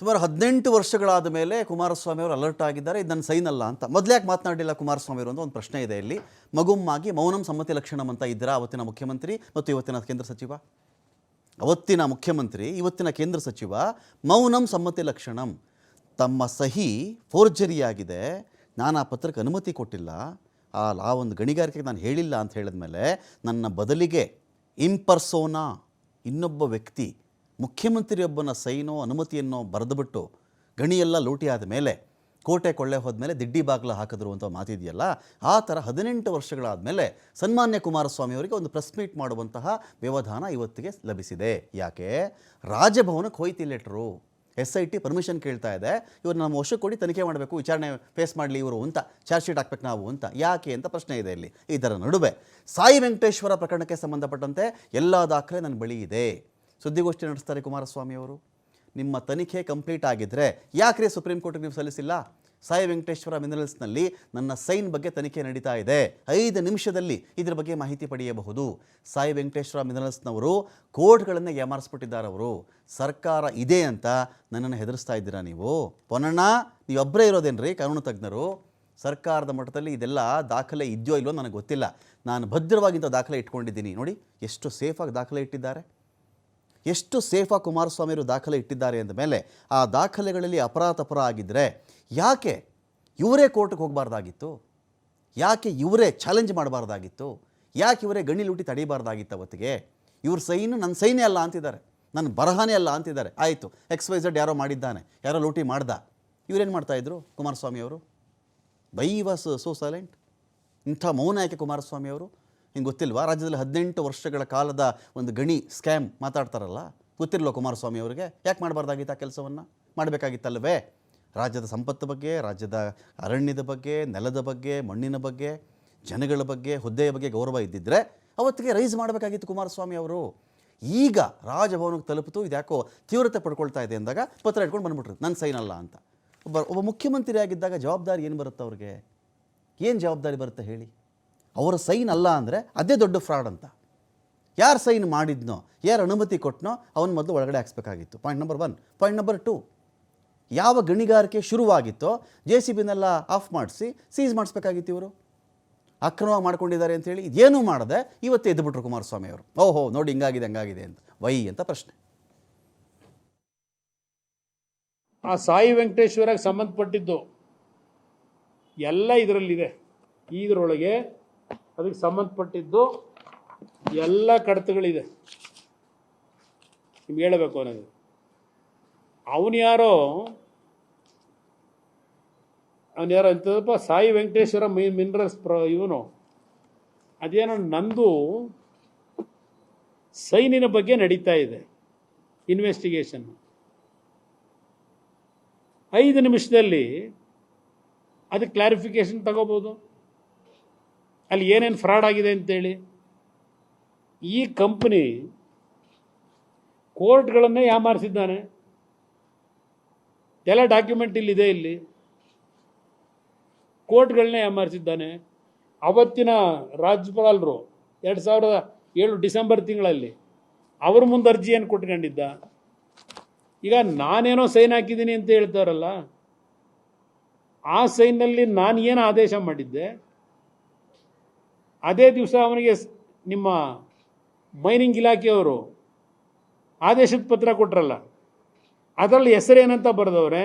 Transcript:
ಸುಮಾರು ಹದಿನೆಂಟು ವರ್ಷಗಳಾದ ಮೇಲೆ ಕುಮಾರಸ್ವಾಮಿ ಅವರು ಅಲರ್ಟ್ ಆಗಿದ್ದಾರೆ. ಇದು ನನ್ನ ಸೈನ್ ಅಲ್ಲ ಅಂತ. ಮೊದಲ್ಯಾಕೆ ಮಾತನಾಡಿಲ್ಲ ಕುಮಾರಸ್ವಾಮಿ ಅವರು ಅಂತ ಒಂದು ಪ್ರಶ್ನೆ ಇದೆ ಇಲ್ಲಿ. ಮಗುಮ್ಮಾಗಿ ಮೌನಂ ಸಮ್ಮತಿ ಲಕ್ಷಣಂ ಅಂತ ಇದ್ದೀರಾ ಅವತ್ತಿನ ಮುಖ್ಯಮಂತ್ರಿ ಮತ್ತು ಇವತ್ತಿನ ಕೇಂದ್ರ ಸಚಿವ? ಅವತ್ತಿನ ಮುಖ್ಯಮಂತ್ರಿ, ಇವತ್ತಿನ ಕೇಂದ್ರ ಸಚಿವ, ಮೌನಂ ಸಮ್ಮತಿ ಲಕ್ಷಣಂ. ತಮ್ಮ ಸಹಿ ಫೋರ್ಜರಿಯಾಗಿದೆ. ನಾನು ಆ ಪತ್ರಕ್ಕೆ ಅನುಮತಿ ಕೊಟ್ಟಿಲ್ಲ. ಆ ಆ ಒಂದು ಗಣಿಗಾರಿಕೆಗೆ ನಾನು ಹೇಳಿಲ್ಲ ಅಂತ ಹೇಳಿದ್ಮೇಲೆ ನನ್ನ ಬದಲಿಗೆ ಇಂಪರ್ಸೋನಾ ಇನ್ನೊಬ್ಬ ವ್ಯಕ್ತಿ ಮುಖ್ಯಮಂತ್ರಿಯೊಬ್ಬನ ಸೈನೋ ಅನುಮತಿಯನ್ನೋ ಬರೆದುಬಿಟ್ಟು ಗಣಿಯೆಲ್ಲ ಲೂಟಿ ಆದ ಮೇಲೆ ಕೋಟೆ ಕೊಳ್ಳೆ ಹೋದ್ಮೇಲೆ ದಿಡ್ಡಿ ಬಾಗಿಲು ಹಾಕಿದ್ರು ಅಂತ ಮಾತಿದೆಯಲ್ಲ, ಆ ಥರ ಹದಿನೆಂಟು ವರ್ಷಗಳಾದ ಮೇಲೆ ಸನ್ಮಾನ್ಯ ಕುಮಾರಸ್ವಾಮಿ ಅವರಿಗೆ ಒಂದು ಪ್ರೆಸ್ ಮೀಟ್ ಮಾಡುವಂತಹ ವ್ಯವಧಾನ ಇವತ್ತಿಗೆ ಲಭಿಸಿದೆ. ಯಾಕೆ? ರಾಜಭವನಕ್ಕೆ ಹೋಯ್ತಿ letter. S I T permission ಕೇಳ್ತಾ ಇದೆ. ಇವರು ನಮ್ಮ ವಶಕ್ಕೆ ಕೊಡಿ, ತನಿಖೆ ಮಾಡಬೇಕು, ವಿಚಾರಣೆ ಫೇಸ್ ಮಾಡಲಿ ಇವರು ಅಂತ, ಚಾರ್ಜ್ ಶೀಟ್ ಹಾಕ್ಬೇಕು ನಾವು ಅಂತ. ಯಾಕೆ ಅಂತ ಪ್ರಶ್ನೆ ಇದೆ ಇಲ್ಲಿ. ಇದರ ನಡುವೆ ಸಾಯಿ ವೆಂಕಟೇಶ್ವರ ಪ್ರಕರಣಕ್ಕೆ ಸಂಬಂಧಪಟ್ಟಂತೆ ಎಲ್ಲ ದಾಖಲೆ ನನ್ನ ಬಳಿ ಇದೆ. ಸುದ್ದಿಗೋಷ್ಠಿ ನಡೆಸ್ತಾರೆ ಕುಮಾರಸ್ವಾಮಿ ಅವರು. ನಿಮ್ಮ ತನಿಖೆ ಕಂಪ್ಲೀಟ್ ಆಗಿದ್ದರೆ ಯಾಕ್ರೆ ಸುಪ್ರೀಂ ಕೋರ್ಟ್ಗೆ ನೀವು ಸಲ್ಲಿಸಿಲ್ಲ? ಸಾಯಿ ವೆಂಕಟೇಶ್ವರ ಮಿನರಲ್ಸ್ನಲ್ಲಿ ನನ್ನ ಸೈನ್ ಬಗ್ಗೆ ತನಿಖೆ ನಡೀತಾ ಇದೆ. ಐದು ನಿಮಿಷದಲ್ಲಿ ಇದರ ಬಗ್ಗೆ ಮಾಹಿತಿ ಪಡೆಯಬಹುದು. ಸಾಯಿ ವೆಂಕಟೇಶ್ವರ ಮಿನರಲ್ಸ್ನವರು ಕೋರ್ಟ್ಗಳನ್ನು ಏಮಾರಿಸ್ಬಿಟ್ಟಿದ್ದಾರೆ ಅವರು. ಸರ್ಕಾರ ಇದೆ ಅಂತ ನನ್ನನ್ನು ಹೆದರಿಸ್ತಾ ಇದ್ದೀರಾ ನೀವು? ಪೊನ್ನಣ್ಣ ನೀವೊಬ್ಬರೇ ಇರೋದೇನ್ರಿ ಕಾನೂನು ತಜ್ಞರು? ಸರ್ಕಾರದ ಮಟ್ಟದಲ್ಲಿ ಇದೆಲ್ಲ ದಾಖಲೆ ಇದೆಯೋ ಇಲ್ವೋ ನನಗೆ ಗೊತ್ತಿಲ್ಲ. ನಾನು ಭದ್ರವಾಗಿಂತ ದಾಖಲೆ ಇಟ್ಕೊಂಡಿದ್ದೀನಿ. ನೋಡಿ, ಎಷ್ಟು ಸೇಫಾಗಿ ದಾಖಲೆ ಇಟ್ಟಿದ್ದಾರೆ. ಎಷ್ಟು ಸೇಫಾ ಕುಮಾರಸ್ವಾಮಿಯವರು ದಾಖಲೆ ಇಟ್ಟಿದ್ದಾರೆ ಅಂದ ಮೇಲೆ ಆ ದಾಖಲೆಗಳಲ್ಲಿ ಅಪರಾಧಪರ ಆಗಿದ್ದರೆ ಯಾಕೆ ಇವರೇ ಕೋರ್ಟ್ಗೆ ಹೋಗಬಾರ್ದಾಗಿತ್ತು? ಯಾಕೆ ಇವರೇ ಚಾಲೆಂಜ್ ಮಾಡಬಾರ್ದಾಗಿತ್ತು? ಯಾಕೆ ಇವರೇ ಗಣಿ ಲೂಟಿ ತಡೀಬಾರ್ದಾಗಿತ್ತು ಅವತ್ತಿಗೆ? ಇವ್ರ ಸೈನು ನನ್ನ ಸೈನೇ ಅಲ್ಲ ಅಂತಿದ್ದಾರೆ. ನನ್ನ ಬರಹನೇ ಅಲ್ಲ ಅಂತಿದ್ದಾರೆ. ಆಯಿತು ಎಕ್ಸ್ ವೈ ಯಾರೋ ಮಾಡಿದ್ದಾನೆ. ಯಾರೋ ಲೂಟಿ ಮಾಡ್ದ. ಇವರೇನು ಮಾಡ್ತಾಯಿದ್ರು ಕುಮಾರಸ್ವಾಮಿ ಅವರು ಬೈ ವಾಸ್ ಸೋ ಸೈಲೆಂಟ್ ಇಂಥ ಮೌನ ಯಾಕೆ ಕುಮಾರಸ್ವಾಮಿ ಅವರು ಹಿಂಗೆ ಗೊತ್ತಿಲ್ವಾ? ರಾಜ್ಯದಲ್ಲಿ ಹದಿನೆಂಟು ವರ್ಷಗಳ ಕಾಲದ ಒಂದು ಗಣಿ ಸ್ಕ್ಯಾಮ್ ಮಾತಾಡ್ತಾರಲ್ಲ? ಗೊತ್ತಿರಲ್ಲ ಕುಮಾರಸ್ವಾಮಿ ಅವರಿಗೆ? ಯಾಕೆ ಮಾಡಬಾರ್ದಾಗಿತ್ತು ಆ ಕೆಲಸವನ್ನು? ಮಾಡಬೇಕಾಗಿತ್ತಲ್ವೇ? ರಾಜ್ಯದ ಸಂಪತ್ತು ಬಗ್ಗೆ, ರಾಜ್ಯದ ಅರಣ್ಯದ ಬಗ್ಗೆ, ನೆಲದ ಬಗ್ಗೆ, ಮಣ್ಣಿನ ಬಗ್ಗೆ, ಜನಗಳ ಬಗ್ಗೆ, ಹುದ್ದೆಯ ಬಗ್ಗೆ ಗೌರವ ಇದ್ದಿದ್ದರೆ ಅವತ್ತಿಗೆ ರೈಸ್ ಮಾಡಬೇಕಾಗಿತ್ತು ಕುಮಾರಸ್ವಾಮಿ ಅವರು. ಈಗ ರಾಜಭವನಕ್ಕೆ ತಲುಪಿತು ಇದ್ಯಾಕೋ ತೀವ್ರತೆ ಪಡ್ಕೊಳ್ತಾ ಇದೆ ಅಂದಾಗ ಪತ್ರ ಇಟ್ಕೊಂಡು ಬಂದ್ಬಿಟ್ರು ನನ್ನ ಸೈನ್ ಅಲ್ಲ ಅಂತ. ಒಬ್ಬ ಒಬ್ಬ ಮುಖ್ಯಮಂತ್ರಿ ಆಗಿದ್ದಾಗ ಜವಾಬ್ದಾರಿ ಏನು ಬರುತ್ತೆ ಅವ್ರಿಗೆ? ಏನು ಜವಾಬ್ದಾರಿ ಬರುತ್ತೆ ಹೇಳಿ? ಅವರ ಸೈನ್ ಅಲ್ಲ ಅಂದರೆ ಅದೇ ದೊಡ್ಡ ಫ್ರಾಡ್ ಅಂತ. ಯಾರು ಸೈನ್ ಮಾಡಿದ್ನೋ, ಯಾರು ಅನುಮತಿ ಕೊಟ್ಟನೋ ಅವನ ಮೊದಲು ಒಳಗಡೆ ಹಾಕ್ಸ್ಬೇಕಾಗಿತ್ತು. Point number one point number two ಯಾವ ಗಣಿಗಾರಿಕೆ ಶುರುವಾಗಿತ್ತೋ ಜೆ ಸಿ ಬಿನೆಲ್ಲ ಆಫ್ ಮಾಡಿಸಿ ಸೀಸ್ ಮಾಡಿಸ್ಬೇಕಾಗಿತ್ತು ಇವರು. ಅಕ್ರಮ ಮಾಡ್ಕೊಂಡಿದ್ದಾರೆ ಅಂತೇಳಿ ಇದೇನೂ ಮಾಡದೆ ಇವತ್ತು ಎದ್ದುಬಿಟ್ರು ಕುಮಾರಸ್ವಾಮಿ ಅವರು. ಓಹೋ, ನೋಡಿ ಹಿಂಗಾಗಿದೆ, ಹಂಗಾಗಿದೆ ಅಂತ. ವೈ ಅಂತ ಪ್ರಶ್ನೆ. ಆ ಸಾಯಿ ವೆಂಕಟೇಶ್ವರಕ್ಕೆ ಸಂಬಂಧಪಟ್ಟಿದ್ದು ಎಲ್ಲ ಇದರಲ್ಲಿದೆ. ಇದರೊಳಗೆ ಅದಕ್ಕೆ ಸಂಬಂಧಪಟ್ಟಿದ್ದು ಎಲ್ಲ ಕಡತಗಳಿದೆ. ನಿಮ್ಗೆ ಹೇಳಬೇಕು ಅನ್ನೋದು. ಅವನು ಯಾರೋ ಅವನು ಯಾರೋ ಅಂತದಪ್ಪ ಸಾಯಿ ವೆಂಕಟೇಶ್ವರ ಮಿ ಮಿನರಲ್ಸ್ ಪ್ರ, ಇವನು. ಅದೇನೋ ನಂದು ಸೈನಿನ ಬಗ್ಗೆ ನಡೀತಾ ಇದೆ ಇನ್ವೆಸ್ಟಿಗೇಷನ್ ಐದು ನಿಮಿಷದಲ್ಲಿ ಅದಕ್ಕೆ ಕ್ಲಾರಿಫಿಕೇಶನ್ ತಗೋಬೋದು. ಅಲ್ಲಿ ಏನೇನು ಫ್ರಾಡ್ ಆಗಿದೆ ಅಂತೇಳಿ? ಈ ಕಂಪ್ನಿ ಕೋರ್ಟ್ಗಳನ್ನೇ ಯಾಮಾರಿಸಿದ್ದಾನೆ. ಎಲ್ಲ ಡಾಕ್ಯುಮೆಂಟ್ ಇಲ್ಲಿದೆ ಇಲ್ಲಿ. ಕೋರ್ಟ್ಗಳನ್ನೇ ಯಾಮಾರಿಸಿದ್ದಾನೆ. ಅವತ್ತಿನ ರಾಜ್ಯಪಾಲರು ಎರಡು ಸಾವಿರದ ಏಳು ಡಿಸೆಂಬರ್ ತಿಂಗಳಲ್ಲಿ ಅವ್ರ ಮುಂದೆ ಅರ್ಜಿಯನ್ನು ಕೊಟ್ಕೊಂಡಿದ್ದ? ಈಗ ನಾನೇನೋ ಸೈನ್ ಹಾಕಿದ್ದೀನಿ ಅಂತ ಹೇಳ್ತಾರಲ್ಲ, ಆ ಸೈನ್ನಲ್ಲಿ ನಾನು ಏನು ಆದೇಶ ಮಾಡಿದ್ದೆ? ಅದೇ ದಿವಸ ಅವನಿಗೆ ನಿಮ್ಮ ಮೈನಿಂಗ್ ಇಲಾಖೆಯವರು ಆದೇಶದ ಪತ್ರ ಕೊಟ್ರಲ್ಲ ಅದರಲ್ಲಿ ಹೆಸರೇನಂತ ಬರೆದವ್ರೆ